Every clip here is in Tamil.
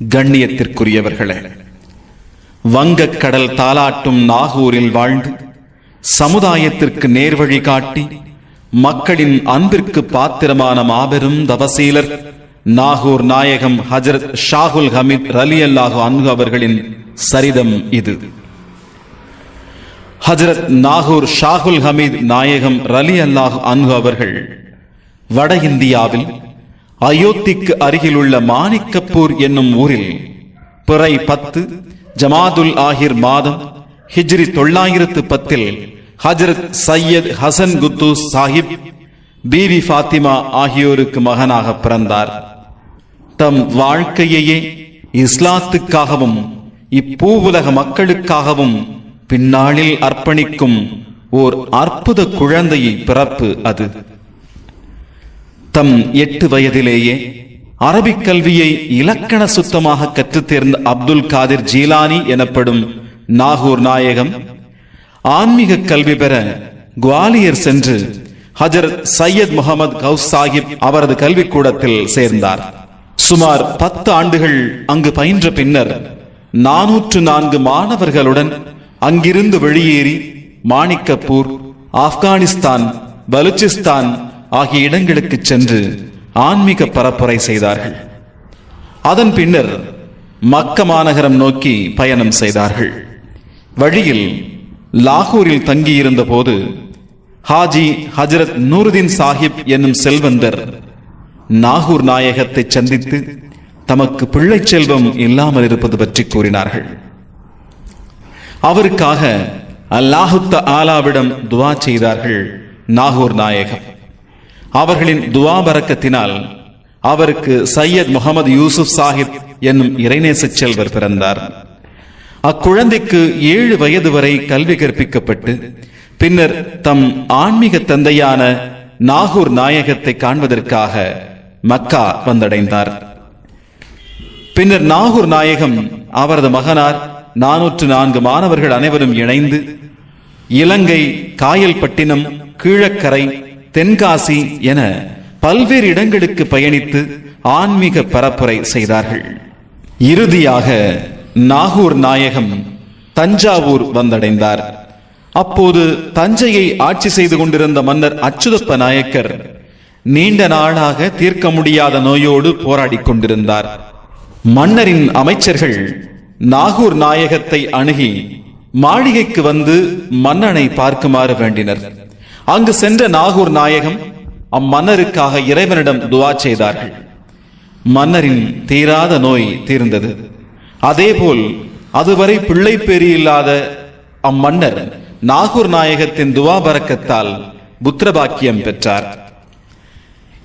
கண்ணியத்திற்குரியவர்களே வங்கக் கடல் தாலாட்டும் நாகூரில் வாழ்ந்து சமுதாயத்திற்கு நேர்வழி காட்டி மக்களின் அன்பிற்கு பாத்திரமான மாபெரும் தவசீலர் நாகூர் நாயகம் ஹஜரத் ஷாகுல் ஹமீத் ரலி அல்லாஹு அன்ஹு அவர்களின் சரிதம் இது. ஹஜரத் நாகூர் ஷாகுல் ஹமீத் நாயகம் ரலி அல்லாஹு அன்ஹு அவர்கள் வட இந்தியாவில் அயோத்திக்கு அருகிலுள்ள மாணிக்கப்பூர் என்னும் ஊரில் பிறை பத்து ஜமாதுல் ஆஹிர் மாதம் ஹிஜ்ரி தொள்ளாயிரத்து பத்தில் ஹஜரத் சையத் ஹசன் குத்து சாஹிப் பீவி ஃபாத்திமா ஆகியோருக்கு மகனாக பிறந்தார். தம் வாழ்க்கையையே இஸ்லாத்துக்காகவும் இப்பூவுலக மக்களுக்காகவும் பின்னாளில் அர்ப்பணிக்கும் ஓர் அற்புத குழந்தையை பிறப்பு அது. தம் எட்டு வயதிலேயே அரபிக் கல்வியை இலக்கண சுத்தமாக கற்றுத் தேர்ந்த அப்துல் காதிர் ஜீலானி எனப்படும் நாகூர் நாயகம் ஆன்மீக கல்வி பெற குவாலியர் சென்று ஹஜர் சையத் முகமது கவுஸ் சாஹிப் அவரது கல்விக்கூடத்தில் சேர்ந்தார். சுமார் பத்து ஆண்டுகள் அங்கு பயின்ற பின்னர் நானூற்று நான்கு மாணவர்களுடன் அங்கிருந்து வெளியேறி மாணிக்கப்பூர் ஆப்கானிஸ்தான் பலுச்சிஸ்தான் ஆகிய இடங்களுக்கு சென்று ஆன்மீக பரப்புரை செய்தார்கள். அதன் பின்னர் மக்க மாநகரம் நோக்கி பயணம் செய்தார்கள். வழியில் லாகூரில் தங்கியிருந்த போது ஹாஜி ஹஜரத் நூருதீன் சாஹிப் என்னும் செல்வந்தர் நாகூர் நாயகத்தை சந்தித்து தமக்கு பிள்ளை செல்வம் இல்லாமல் இருப்பது பற்றி கூறினார்கள். அவருக்காக அல்லாஹுத்த ஆலாவிடம் துவா செய்தார்கள் நாகூர் நாயகம். அவர்களின் துவாபரக்கத்தினால் அவருக்கு சையத் முகமது யூசுப் சாஹிப் என்னும் இறைநேச செல்வர் பிறந்தார். அக்குழந்தைக்கு ஏழு வயது வரை கல்வி கற்பிக்கப்பட்டு பின்னர் தம் ஆன்மீக தந்தையான நாகூர் நாயகத்தை காண்பதற்காக மக்கா வந்தடைந்தார். பின்னர் நாகூர் நாயகம் அவரது மகனார் நானூற்று நான்கு மாணவர்கள் அனைவரும் இணைந்து இலங்கை காயல்பட்டினம் கீழக்கரை தென்காசி என பல்வேறு இடங்களுக்கு பயணித்து ஆன்மீக பரப்புரை செய்தார்கள். இறுதியாக நாகூர் நாயகம் தஞ்சாவூர் வந்தடைந்தார். அப்போது தஞ்சையை ஆட்சி செய்து கொண்டிருந்த மன்னர் அச்சுதப்ப நாயக்கர் நீண்ட நாளாக தீர்க்க முடியாத நோயோடு போராடிக் கொண்டிருந்தார். மன்னரின் அமைச்சர்கள் நாகூர் நாயகத்தை அணுகி மாளிகைக்கு வந்து மன்னனை பார்க்குமாறு வேண்டினர். அங்கு சென்ற நாகூர் நாயகம் அம்மன்னருக்காக இறைவனிடம் துவா செய்தார்கள். மன்னரின் தீராத நோய் தீர்ந்தது. அதேபோல் அதுவரை பிள்ளை பேரி இல்லாத அம்மன்னர் நாகூர் நாயகத்தின் துவா பரக்கத்தால் புத்திரபாக்கியம் பெற்றார்.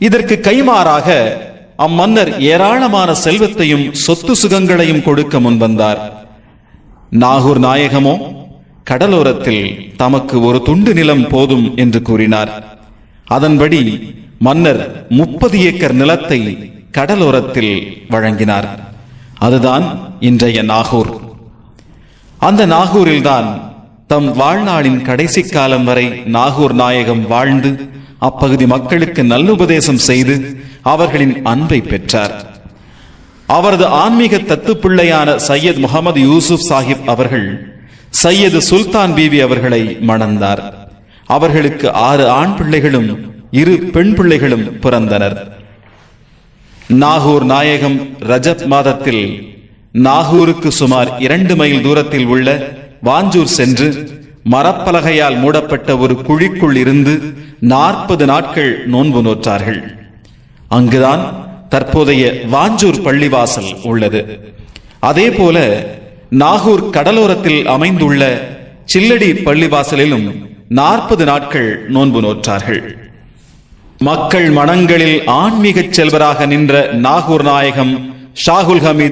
இதற்கு கைமாறாக அம்மன்னர் ஏராளமான செல்வத்தையும் சொத்து சுகங்களையும் கொடுக்க முன்வந்தார். நாகூர் நாயகமோ கடலோரத்தில் தமக்கு ஒரு துண்டு நிலம் போதும் என்று கூறினார். அதன்படி மன்னர் முப்பது ஏக்கர் நிலத்தை கடலோரத்தில் வழங்கினார். அதுதான் இன்றைய நாகூர். அந்த நாகூரில்தான் தம் வாழ்நாளின் கடைசி காலம் வரை நாகூர் நாயகம் வாழ்ந்து அப்பகுதி மக்களுக்கு நல்லுபதேசம் செய்து அவர்களின் அன்பை பெற்றார். அவரது ஆன்மீக தத்துப்பிள்ளையான சையத் முகமது யூசுப் சாஹிப் அவர்கள் சையது சுல்தான் பீவி அவர்களை மணந்தார். அவர்களுக்கு ஆறு ஆண் பிள்ளைகளும் இரு பெண் பிள்ளைகளும் பிறந்தனர். நாகூர் நாயகம் ரஜப் மாதத்தில் நாகூருக்கு சுமார் இரண்டு மைல் தூரத்தில் உள்ள வாஞ்சூர் சென்று மரப்பலகையால் மூடப்பட்ட ஒரு குழிக்குள் இருந்து நாற்பது நாட்கள் நோன்பு நோற்றார்கள். அங்குதான் தற்போதைய வாஞ்சூர் பள்ளிவாசல் உள்ளது. அதே போல நாகூர் கடலோரத்தில் அமைந்துள்ள சில்லடி பள்ளிவாசலிலும் நாற்பது நாட்கள் நோன்பு நோற்றார்கள். மக்கள் மனங்களில் ஆன்மீக செல்வராக நின்ற நாகூர் நாயகம் ஷாகுல் ஹமீத்